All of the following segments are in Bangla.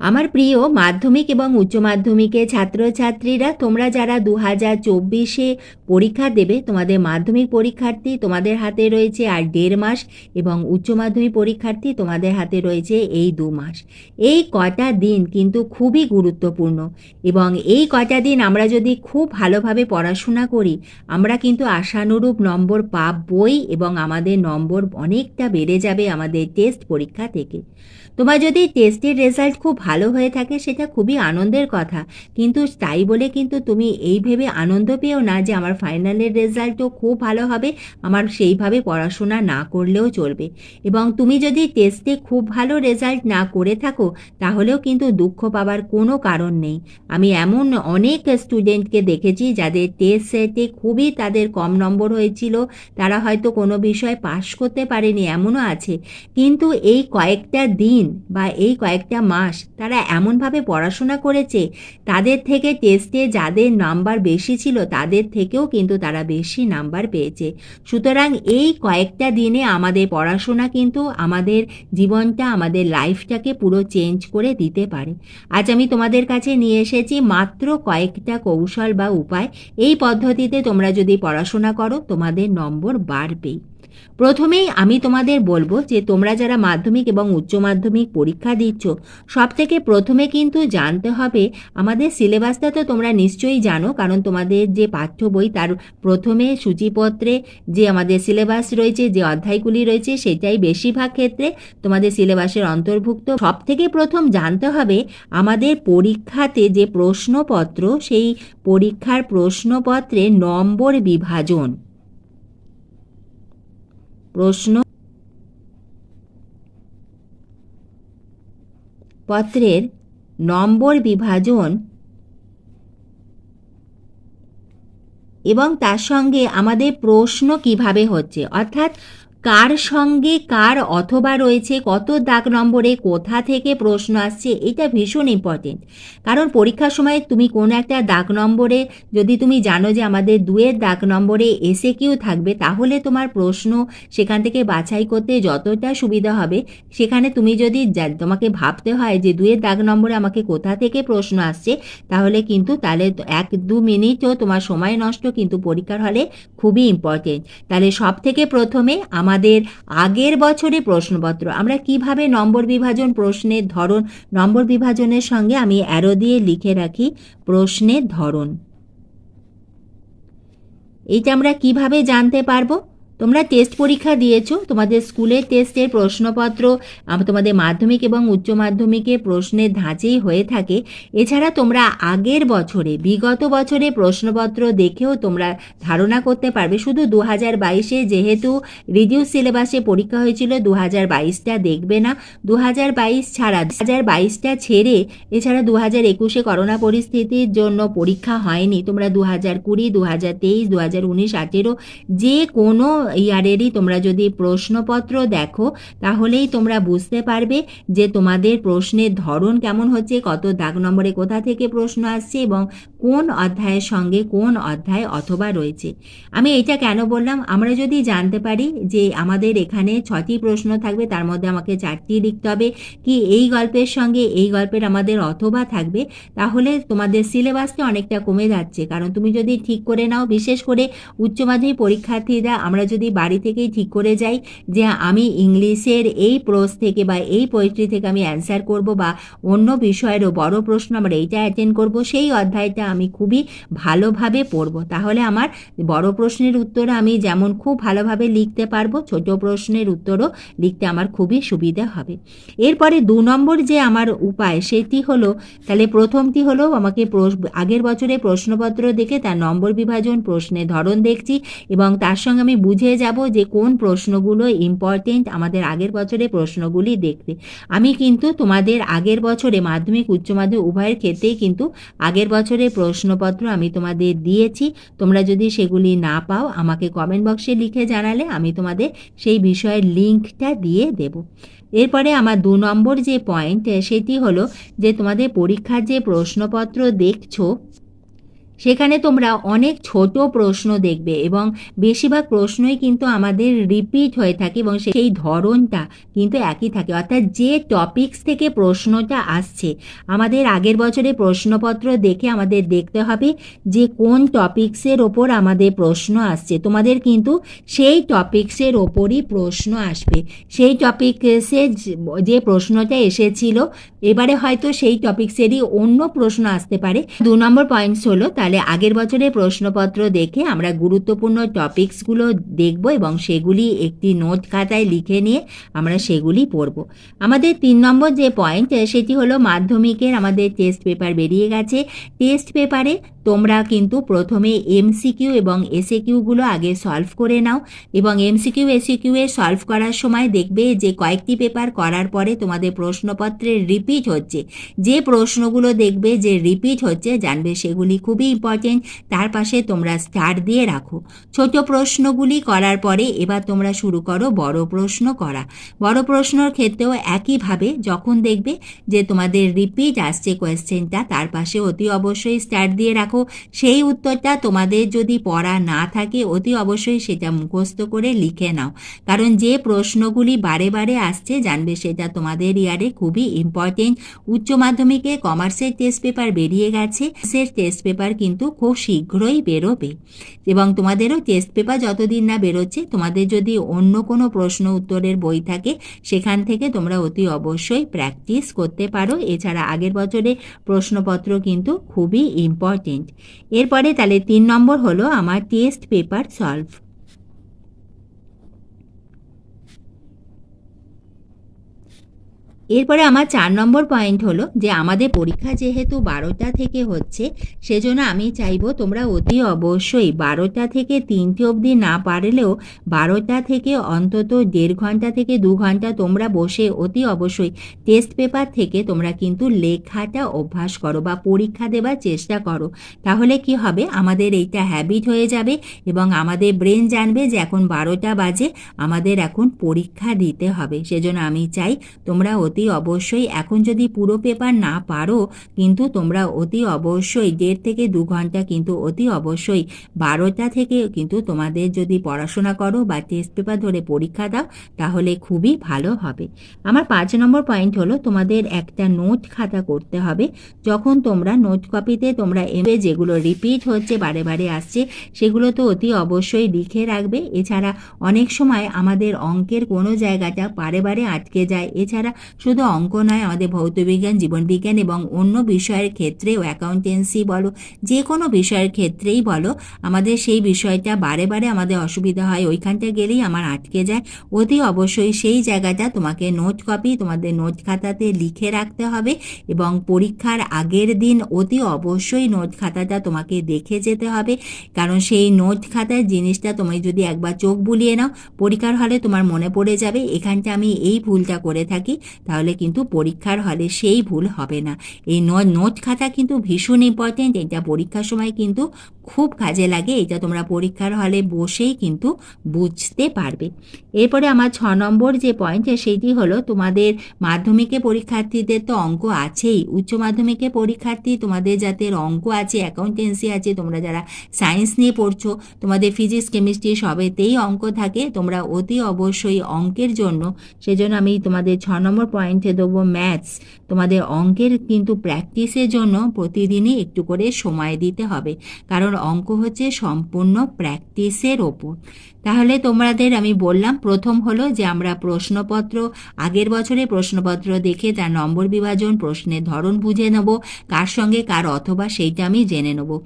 আমার প্রিয় মাধ্যমিক এবং উচ্চ মাধ্যমিকের ছাত্রছাত্রীরা, তোমরা যারা দু হাজার চব্বিশে পরীক্ষা দেবে, তোমাদের মাধ্যমিক পরীক্ষার্থী তোমাদের হাতে রয়েছে আর দেড় মাস এবং উচ্চ মাধ্যমিক পরীক্ষার্থী তোমাদের হাতে রয়েছে এই দু মাস। এই কটা দিন কিন্তু খুবই গুরুত্বপূর্ণ এবং এই কটা দিন আমরা যদি খুব ভালোভাবে পড়াশোনা করি, আমরা কিন্তু আশানুরূপ নম্বর পাবই এবং আমাদের নম্বর অনেকটা বেড়ে যাবে আমাদের টেস্ট পরীক্ষা থেকে। তোমার যদি টেস্টের রেজাল্ট খুব ভালো হয়ে থাকে সেটা খুবই আনন্দের কথা। কিন্তু তাই বলে কিন্তু তুমি এই ভেবে আনন্দ পেও না যে আমার ফাইনালের রেজাল্টও খুব ভালো হবে, আমার সেইভাবে পড়াশোনা না করলেও চলবে। এবং তুমি যদি টেস্টে খুব ভালো রেজাল্ট না করে থাকো, তাহলেও কিন্তু দুঃখ পাবার কোনো কারণ নেই। আমি এমন অনেক স্টুডেন্টকে দেখেছি যাদের টেস্ট সেটে খুবই তাদের কম নম্বর হয়েছিল, তারা হয়তো কোনো বিষয় পাশ করতে পারেনি, এমনও আছে। কিন্তু এই কয়েকটা দিন বা এই কয়েকটা মাস তারা এমনভাবে পড়াশোনা করেছে, তাদের থেকে টেস্টে যাদের নাম্বার বেশি ছিল তাদের থেকেও কিন্তু তারা বেশি নাম্বার পেয়েছে। সুতরাং এই কয়েকটা দিনে আমাদের পড়াশোনা কিন্তু আমাদের জীবনটা, আমাদের লাইফটাকে পুরো চেঞ্জ করে দিতে পারে। আজ আমি তোমাদের কাছে নিয়ে এসেছি মাত্র কয়েকটা কৌশল বা উপায়। এই পদ্ধতিতে তোমরা যদি পড়াশোনা করো, তোমাদের নম্বর বাড়বেই। প্রথমেই আমি তোমাদের বলব যে তোমরা যারা মাধ্যমিক এবং উচ্চ মাধ্যমিক পরীক্ষা দিচ্ছ সব থেকে প্রথমে কিন্তু জানতে হবে, আমাদের সিলেবাসটা তো তোমরা নিশ্চয়ই জানো, কারণ তোমাদের যে পাঠ্য বই তার প্রথমে সূচিপত্রে যে আমাদের সিলেবাস রয়েছে, যে অধ্যায়গুলি রয়েছে, সেটাই বেশিরভাগ ক্ষেত্রে তোমাদের সিলেবাসের অন্তর্ভুক্ত। সব থেকে প্রথম জানতে হবে, আমাদের পরীক্ষাতে যে প্রশ্নপত্র, সেই পরীক্ষার প্রশ্নপত্রে নম্বর বিভাজন। প্রশ্ন পত্রের নম্বর বিভাজন এবং তার সঙ্গে আমাদের প্রশ্ন কীভাবে হচ্ছে? অর্থাৎ কার সঙ্গে কার অথবা রয়েছে, কত দাগ নম্বরে, কোথা থেকে প্রশ্ন আসছে, এটা ভীষণ ইম্পর্টেন্ট কারণ পরীক্ষার সময় তুমি কোনো একটা দাগ নম্বরে, যদি তুমি জানো যে আমাদের দুয়ের দাগ নম্বরে এসে কিউ থাকবে, তাহলে তোমার প্রশ্ন সেখান থেকে বাছাই করতে যতটা সুবিধা হবে, সেখানে তুমি যদি তোমাকে ভাবতে হয় যে দুয়ের দাগ নম্বরে আমাকে কোথা থেকে প্রশ্ন আসছে, তাহলে কিন্তু তাহলে এক দু মিনিটও তোমার সময় নষ্ট কিন্তু পরীক্ষার হলে খুবই ইম্পর্টেন্ট তাহলে সব থেকে প্রথমে আমাদের আগের বছরে প্রশ্নপত্র। আমরা কীভাবে নম্বর বিভাজন প্রশ্নের ধরন, নম্বর বিভাজনের সঙ্গে আমি অ্যারো দিয়ে লিখে রাখি প্রশ্নের ধরন। এইটা আমরা কীভাবে জানতে পারব? তোমরা টেস্ট পরীক্ষা দিয়েছ, তোমাদের স্কুলের টেস্টের প্রশ্নপত্র তোমাদের মাধ্যমিক এবং উচ্চ মাধ্যমিকে প্রশ্নের ধাঁচেই হয়ে থাকে। এছাড়া তোমরা আগের বছরে, বিগত বছরে প্রশ্নপত্র দেখেও তোমরা ধারণা করতে পারবে। শুধু দু হাজার বাইশে যেহেতু রিডিউস সিলেবাসে পরীক্ষা হয়েছিল দু হাজার বাইশটা দেখবে না। দু হাজার বাইশ ছাড়া দু হাজার বাইশটা ছেড়ে, এছাড়া দু হাজার একুশে করোনা পরিস্থিতির জন্য পরীক্ষা হয়নি। তোমরা দু হাজার কুড়ি দু হাজার তেইশ দু হাজার উনিশ, আঠেরো, যে কোনো ইয়ারেরই তোমরা যদি প্রশ্নপত্র দেখো, তাহলেই তোমরা বুঝতে পারবে যে তোমাদের প্রশ্নের ধরন কেমন হচ্ছে, কত দাগ নম্বরে কোথা থেকে প্রশ্ন আসছে এবং কোন অধ্যায়ের সঙ্গে কোন অধ্যায় অথবা রয়েছে। আমি এটা কেন বললাম? আমরা যদি জানতে পারি যে আমাদের এখানে ছটি প্রশ্ন থাকবে, তার মধ্যে আমাকে চারটি লিখতে হবে, কি এই গল্পের সঙ্গে এই গল্পের আমাদের অথবা থাকবে, তাহলে তোমাদের সিলেবাসটা অনেকটা কমে যাচ্ছে। কারণ তুমি যদি ঠিক করে নাও, বিশেষ করে উচ্চ মাধ্যমিক পরীক্ষার্থীরা, আমরা যদি বাড়ি থেকেই ঠিক করে যাই যে আমি ইংলিশের এই প্রোস থেকে বা এই পোয়েট্রি থেকে আমি অ্যান্সার করব বা অন্য বিষয়েরও বড় প্রশ্ন আমরা এইটা অ্যাটেন্ড করব, সেই অধ্যায়টা আমি খুবই ভালোভাবে পড়ব। তাহলে আমার বড় প্রশ্নের উত্তর আমি যেমন খুব ভালোভাবে লিখতে পারব, ছোট প্রশ্নের উত্তরও লিখতে আমার খুবই সুবিধা হবে। এরপরে দু নম্বর যে আমার উপায় সেটি হলো, তাহলে প্রথমটি হলো আমাকে আগের বছরে প্রশ্নপত্র দেখে তার নম্বর বিভাজন, প্রশ্নের ধরন দেখছি এবং তার সঙ্গে আমি বুঝে যাব যে কোন প্রশ্নগুলো ইম্পর্টেন্ট আমাদের আগের বছরে প্রশ্নগুলি দেখতে। আমি কিন্তু তোমাদের আগের বছরে মাধ্যমিক, উচ্চ মাধ্যমিক উভয়ের ক্ষেত্রেই কিন্তু আগের বছরে প্রশ্নপত্র আমি তোমাদের দিয়েছি। তোমরা যদি সেগুলি না পাও, আমাকে কমেন্ট বক্সে লিখে জানালে আমি তোমাদের সেই বিষয়ের লিঙ্কটা দিয়ে দেব। এরপরে আমার দু নম্বর যে পয়েন্ট সেটি হলো যে তোমাদের পরীক্ষার যে প্রশ্নপত্র দেখছ সেখানে তোমরা অনেক ছোট প্রশ্ন দেখবে এবং বেশিরভাগ প্রশ্নই কিন্তু আমাদের রিপিট হয়ে থাকে এবং সেই ধরনটা কিন্তু একই থাকে। অর্থাৎ যে টপিকস থেকে প্রশ্নটা আসছে, আমাদের আগের বছরে প্রশ্নপত্র দেখে আমাদের দেখতে হবে যে কোন টপিকসের ওপর আমাদের প্রশ্ন আসছে। তোমাদের কিন্তু সেই টপিকসের ওপরই প্রশ্ন আসবে। সেই টপিকসে যে প্রশ্নটা এসেছিল এবারে হয়তো সেই টপিকসেরই অন্য প্রশ্ন আসতে পারে। দু নম্বর পয়েন্টস হলো, তাহলে আগের বছরের প্রশ্নপত্র দেখে আমরা গুরুত্বপূর্ণ টপিকসগুলো দেখব এবং সেগুলি একটি নোট খাতায় লিখে নিয়ে আমরা সেগুলি পড়ব। আমাদের তিন নম্বর যে পয়েন্ট সেটি হলো মাধ্যমিকের আমাদের টেস্ট পেপার বেরিয়ে গেছে। টেস্ট পেপারে তোমরা কিন্তু প্রথমে এমসিকিউ এবং এসএকিউগুলো আগে সলভ করে নাও এবং এমসিকিউ এসিকিউ এ সলভ করার সময় দেখবে যে কয়েকটি পেপার করার পরে তোমাদের প্রশ্নপত্রে রিপিট হচ্ছে। যে প্রশ্নগুলো দেখবে যে রিপিট হচ্ছে, জানবে সেগুলি খুবই ইম্পর্টেন্ট তার পাশে তোমরা স্টার দিয়ে রাখো। ছোট প্রশ্নগুলি করার পরে এবার তোমরা শুরু করো বড় প্রশ্ন করা। বড় প্রশ্নর ক্ষেত্রেও একইভাবে যখন দেখবে যে তোমাদের রিপিট আসছে কোয়েশ্চেনটা তার পাশে অতি অবশ্যই স্টার দিয়ে রাখো। সেই উত্তরটা তোমাদের যদি পড়া না থাকে, অতি অবশ্যই সেটা মুখস্থ করে লিখে নাও। কারণ যে প্রশ্নগুলি বারে বারে আসছে, জানবে সেটা তোমাদের ইয়ারে খুবই ইম্পর্টেন্ট উচ্চ মাধ্যমিকে কমার্সের টেস্ট পেপার বেরিয়ে গেছে সে টেস্ট পেপার কিন্তু খুব শীঘ্রই বেরোবে। এবং তোমাদেরও টেস্ট পেপার যতদিন না বেরোচ্ছে, তোমাদের যদি অন্য কোনো প্রশ্ন উত্তরের বই থাকে, সেখান থেকে তোমরা অতি অবশ্যই প্র্যাকটিস করতে পারো। এছাড়া আগের বছরে প্রশ্নপত্র কিন্তু খুবই ইম্পর্টেন্ট এরপরে তাহলে তিন নম্বর হলো আমার টেস্ট পেপার সলভ এরপরে আমার চার নম্বর পয়েন্ট হলো যে আমাদের পরীক্ষা যেহেতু বারোটা থেকে হচ্ছে, সেজন্য আমি চাইব তোমরা অতি অবশ্যই বারোটা থেকে তিনটে অবধি না পারলেও বারোটা থেকে অন্তত দেড় ঘণ্টা থেকে দু ঘণ্টা তোমরা বসে অতি অবশ্যই টেস্ট পেপার থেকে তোমরা কিন্তু লেখাটা অভ্যাস করো বা পরীক্ষা দেবার চেষ্টা করো। তাহলে কি হবে? আমাদের এইটা হ্যাবিট হয়ে যাবে এবং আমাদের ব্রেন জানবে যে এখন বারোটা বাজে, আমাদের এখন পরীক্ষা দিতে হবে। সেজন্য আমি চাই তোমরা অতি অতি অবশ্যই। এখন যদি পুরো পেপার না পারো, কিন্তু তোমরা অতি অবশ্যই, দেড় থেকে দু ঘণ্টা কিন্তু অতি অবশ্যই, বারোটা থেকে কিন্তু তোমাদের যদি পড়াশোনা করো বা টেস্ট পেপার ধরে পরীক্ষা দাও, তাহলে খুবই ভালো হবে। আমার পাঁচ নম্বর পয়েন্ট হলো তোমাদের একটা নোট খাতা করতে হবে। যখন তোমরা নোট কপিতে তোমরা এমে যেগুলো রিপিট হচ্ছে, বারে বারে আসছে, সেগুলো তো অতি অবশ্যই লিখে রাখবে। এছাড়া অনেক সময় আমাদের অঙ্কের কোনো জায়গাটা বারে বারে আটকে যায়। এছাড়া শুধু অঙ্ক নয়, আমাদের ভৌতবিজ্ঞান জীবনবিজ্ঞান এবং অন্য বিষয়ের ক্ষেত্রেও অ্যাকাউন্টেন্সি বলো যে কোনো বিষয়ের ক্ষেত্রেই বলো, আমাদের সেই বিষয়টা বারে বারে আমাদের অসুবিধা হয়। ওইখানটা গেলেই আমার আটকে যায়। অতি অবশ্যই সেই জায়গাটা তোমাকে নোট কপি তোমাদের নোট খাতাতে লিখে রাখতে হবে এবং পরীক্ষার আগের দিন অতি অবশ্যই নোট খাতাটা তোমাকে দেখে যেতে হবে। কারণ সেই নোট খাতার জিনিসটা তুমি যদি একবার চোখ বুলিয়ে নাও, পরীক্ষার হলে তোমার মনে পড়ে যাবে, এখানটা আমি এই ভুলটা করে থাকি। তাহলে কিন্তু পরীক্ষার হলে সেই ভুল হবে না। এই নোট খাতা কিন্তু ভীষণ ইম্পর্টেন্ট এটা পরীক্ষার সময় কিন্তু খুব কাজে লাগে, এটা তোমরা পরীক্ষার হলে বসেই কিন্তু বুঝতে পারবে। এরপরে আমার ছ নম্বর যে পয়েন্ট সেইটি হলো তোমাদের মাধ্যমিকে পরীক্ষার্থীদের তো অঙ্ক আছেই, উচ্চ মাধ্যমিকে পরীক্ষার্থী তোমাদের যাদের অঙ্ক আছে অ্যাকাউন্টেন্সি আছে, তোমরা যারা সায়েন্স নিয়ে পড়ছো, তোমাদের ফিজিক্স কেমিস্ট্রি সবেতেই অঙ্ক থাকে, তোমরা অতি অবশ্যই অঙ্কের জন্য। সেজন্য আমি তোমাদের ছ নম্বর পয়েন্টে দেবো ম্যাথস। তোমাদের অঙ্কের কিন্তু প্র্যাকটিসের জন্য প্রতিদিনই একটু করে সময় দিতে হবে। কারণ অঙ্ক হচ্ছে সম্পূর্ণ প্র্যাকটিসের ওপর। তাহলে তোমাদের আমি বললাম, প্রথম হলো যে আমরা প্রশ্নপত্র, আগের বছরে প্রশ্নপত্র দেখে তার নম্বর বিভাজন, প্রশ্নের ধরন বুঝে নেব, কার সঙ্গে কার অথবা সেইটা আমি জেনে নেব।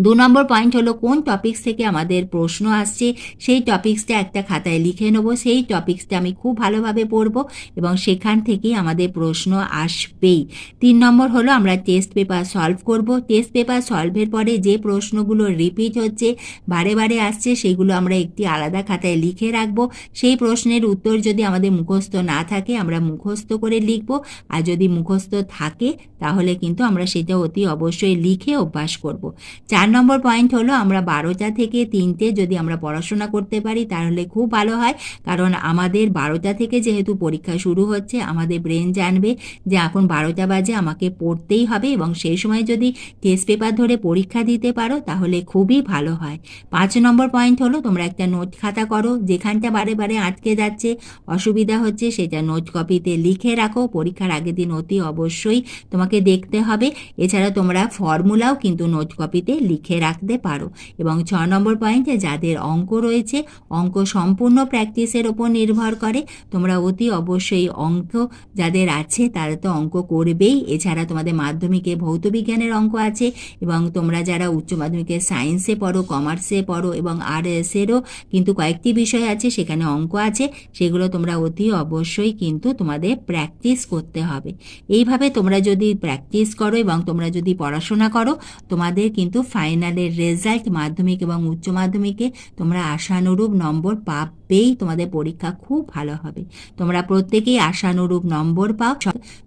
দু নম্বর পয়েন্ট হলো, কোন টপিক্স থেকে আমাদের প্রশ্ন আসছে? সেই টপিক্সটা একটা খাতায় লিখে নেব। সেই টপিক্সটা আমি খুব ভালোভাবে পড়ব এবং সেখান থেকেই আমাদের প্রশ্ন আসবেই। তিন নম্বর হলো, আমরা টেস্ট পেপার সলভ করব। টেস্ট পেপার সলভের পরে যে প্রশ্নগুলো রিপিট হচ্ছে, বারে বারে আসছে, সেগুলো আমরা একটি আলাদা খাতায় লিখে রাখব। সেই প্রশ্নের উত্তর যদি আমাদের মুখস্থ না থাকে, আমরা মুখস্থ করে লিখব। আর যদি মুখস্থ থাকে, তাহলে কিন্তু আমরা সেটা অতি অবশ্যই লিখে অভ্যাস করব। চার চার নম্বর পয়েন্ট হলো আমরা বারোটা থেকে তিনটে যদি আমরা পড়াশোনা করতে পারি, তাহলে খুব ভালো হয়। কারণ আমাদের বারোটা থেকে যেহেতু পরীক্ষা শুরু হচ্ছে, আমাদের ব্রেন জানবে যে এখন বারোটা বাজে, আমাকে পড়তেই হবে এবং সেই সময় যদি টেস্ট পেপার ধরে পরীক্ষা দিতে পারো, তাহলে খুবই ভালো হয়। পাঁচ নম্বর পয়েন্ট হলো তোমরা একটা নোট খাতা করো, যেখানটা বারে বারে আটকে যাচ্ছে, অসুবিধা হচ্ছে সেটা নোট কপিতে লিখে রাখো। পরীক্ষার আগের দিন অতি অবশ্যই তোমাকে দেখতে হবে। এছাড়া তোমরা ফর্মুলাও কিন্তু নোট কপিতে লিখে রাখতে পারো। এবং ছ নম্বর পয়েন্টে যাদের অঙ্ক রয়েছে, অঙ্ক সম্পূর্ণ প্র্যাকটিসের ওপর নির্ভর করে। তোমরা অতি অবশ্যই অঙ্ক যাদের আছে, তারা তো অঙ্ক করবেই। এছাড়া তোমাদের মাধ্যমিকে ভৌত বিজ্ঞানের অঙ্ক আছে এবং তোমরা যারা উচ্চ মাধ্যমিকে সায়েন্সে পড়ো কমার্সে পড়ো এবং আর এসেরও কিন্তু কয়েকটি বিষয় আছে, সেখানে অঙ্ক আছে। সেগুলো তোমরা অতি অবশ্যই কিন্তু তোমাদের প্র্যাকটিস করতে হবে। এইভাবে তোমরা যদি প্র্যাকটিস করো এবং তোমরা যদি পড়াশোনা করো, তোমাদের কিন্তু ফাইনালের রেজাল্ট মাধ্যমিক এবং উচ্চ মাধ্যমিকে তোমরা আশানুরূপ নম্বর পাবেই, তোমাদের পরীক্ষা খুব ভালো হবে। তোমরা প্রত্যেকেই আশানুরূপ নম্বর পাও।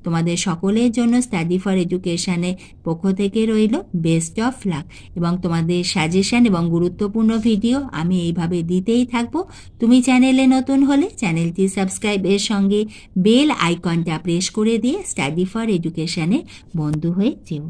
তোমাদের সকলের জন্য স্টাডি ফর এডুকেশনের পক্ষ থেকে রইল বেস্ট অফ লাক এবং তোমাদের সাজেশন এবং গুরুত্বপূর্ণ ভিডিও আমি এইভাবে দিতেই থাকব। তুমি চ্যানেলে নতুন হলে চ্যানেলটি সাবস্ক্রাইবের সঙ্গে বেল আইকনটা প্রেস করে দিয়ে স্টাডি ফর এডুকেশনের বন্ধু হয়ে যেও।